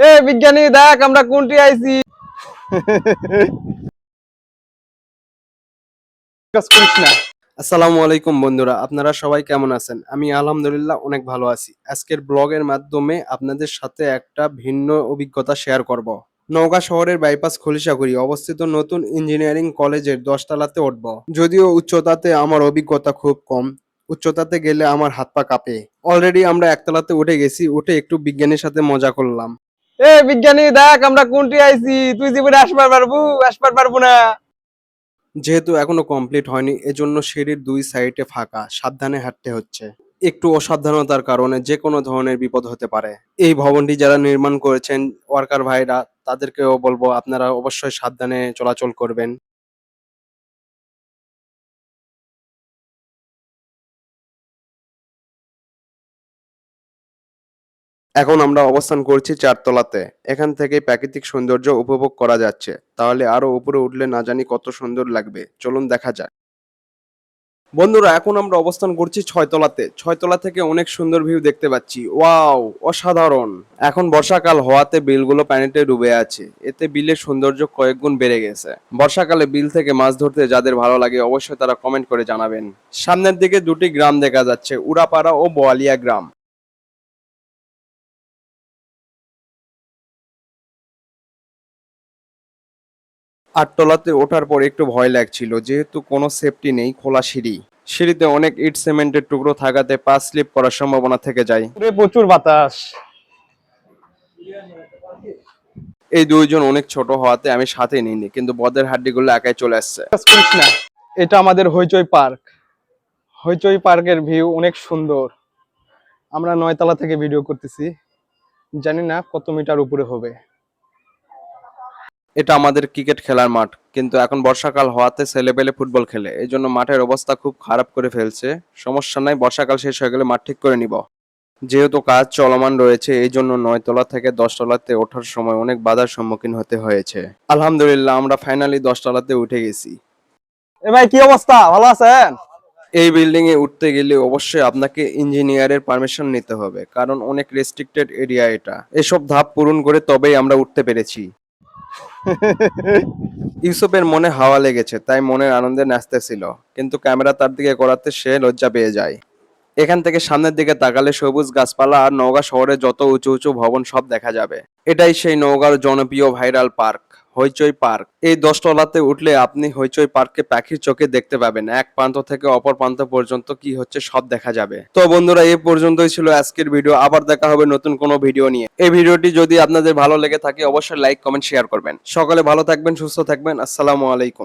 এ বিজ্ঞানী দেখ আমরা কোনটি আইছি। আসসালামু আলাইকুম বন্ধুরা আপনারা সবাই কেমন আছেন? আমি আলহামদুলিল্লাহ অনেক ভালো আছি। আজকের ব্লগের মাধ্যমে আপনাদের সাথে একটা ভিন্ন অভিজ্ঞতা শেয়ার করব। নওগাঁ শহরের বাইপাস খলিশাগুড়ি অবস্থিত নতুন ইঞ্জিনিয়ারিং কলেজের দশতলাতে উঠব। যদিও উচ্চতাতে আমার অভিজ্ঞতা খুব কম। উচ্চতাতে গেলে আমার হাত পা কাঁপে। অলরেডি আমরা একতলাতে উঠে গেছি উঠে একটু বিজ্ঞানীর সাথে মজা করলাম। এ বিজ্ঞানী, দেখ আমরা কোনটি আইছি? তুই জীবনে আসবার পারব? আসবার পারব না। যেহেতু এখনও কমপ্লিট হয়নি, এজন্য সিঁড়ির দুই সাইডে ফাঁকা, সাবধানে হাঁটতে হচ্ছে। একটু অসাবধানতার কারণে যে কোনো ধরনের বিপদ হতে পারে। এই ভবনটি যারা নির্মাণ করেছেন, ওয়ার্কার ভাইরা, তাদেরকেও বলব আপনারা অবশ্যই সাবধানে চলাচল করবেন। এখন আমরা অবস্থান করছি চারতলাতে। এখান থেকে প্রাকৃতিক সৌন্দর্য উপভোগ করা যাচ্ছে। তাহলে আরও উপরে উঠলে না জানি কত সুন্দর লাগবে। চলুন দেখা যাক। বন্ধুরা, এখন আমরা অবস্থান করছি ছয়তলাতে। ছয়তলা থেকে অনেক সুন্দর ভিউ দেখতে পাচ্ছি। ওয়াও, অসাধারণ! এখন বর্ষাকাল হওয়াতে বিলগুলো পানিতে ডুবে আছে। এতে বিলের সৌন্দর্য কয়েক গুণ বেড়ে গেছে। বর্ষাকালে বিল থেকে মাছ ধরতে যাদের ভালো লাগে অবশ্যই তারা কমেন্ট করে জানাবেন। সামনের দিকে দুটি গ্রাম দেখা যাচ্ছে, উড়াপাড়া ও বোয়ালিয়া গ্রাম। আটতলাতে ওঠার পর একটু ভয় লাগছিল যেহেতু কোনো সেফটি নেই খোলা সিঁড়ি। সিঁড়িতে অনেক ইট সিমেন্টের টুকরো থাকাতে পা স্লিপ করার সম্ভাবনা থেকে যায়। পুরে প্রচুর বাতাস। এই দুইজন অনেক ছোট হওয়াতে আমি সাথে নিইনি কিন্তু বদের হাড্ডিগুলো একাই চলে আসছে। এটা আমাদের হইচই পার্ক। হইচই পার্কের ভিউ অনেক সুন্দর। আমরা নয়তলা থেকে ভিডিও করতেছি। জানি না কত মিটার উপরে হবে। এটা আমাদের ক্রিকেট খেলার মাঠ। কিন্তু এখন বর্ষাকাল হওয়াতে ছেলেপেলে ফুটবল খেলে। এই জন্য মাঠের অবস্থা খুব খারাপ করে ফেলছে। সমস্যা নাই বর্ষাকাল শেষ হয়ে গেলে মাঠ ঠিক করে নিব। যেহেতু কাজ চলমান রয়েছে এই জন্য নয়তলা থেকে দশতলাতে ওঠার সময় অনেক বাধার সম্মুখীন হতে হয়েছে। আলহামদুলিল্লাহ আমরা ফাইনালি দশতলাতে উঠে গেছি। এ ভাই কি অবস্থা? ভালো আছেন? এই বিল্ডিং এ উঠতে গেলে অবশ্যই আপনাকে ইঞ্জিনিয়ারের পারমিশন নিতে হবে। কারণ অনেক রেস্ট্রিক্টেড এরিয়া এটা। এসব ধাপ পূরণ করে তবেই আমরা উঠতে পেরেছি। ইউসুফের মনে হাওয়া লেগেছে, তাই মনের আনন্দে নাচতেছিল। কিন্তু ক্যামেরা তার দিকে করাতে সে লজ্জা পেয়ে যায়। এখান থেকে সামনের দিকে তাকালে সবুজ গাছপালা আর নওগাঁ শহরে যত উঁচু উঁচু ভবন সব দেখা যাবে। এটাই সেই নওগাঁর জনপ্রিয় ভাইরাল পার্ক। হইচই পার্ক। এই দশতলাতে উঠলে আপনি হইচই পার্ককে পাখির চোখে দেখতে পাবেন। এক প্রান্ত থেকে অপর প্রান্ত পর্যন্ত কি হচ্ছে সব দেখা যাবে। তো বন্ধুরা, এ পর্যন্তই ছিল আজকের ভিডিও। আবার দেখা হবে নতুন কোনো ভিডিও নিয়ে। এই ভিডিওটি যদি আপনাদের ভালো লেগে থাকে, অবশ্যই লাইক, কমেন্ট, শেয়ার করবেন। সকলে ভালো থাকবেন, সুস্থ থাকবেন। আসসালামু আলাইকুম।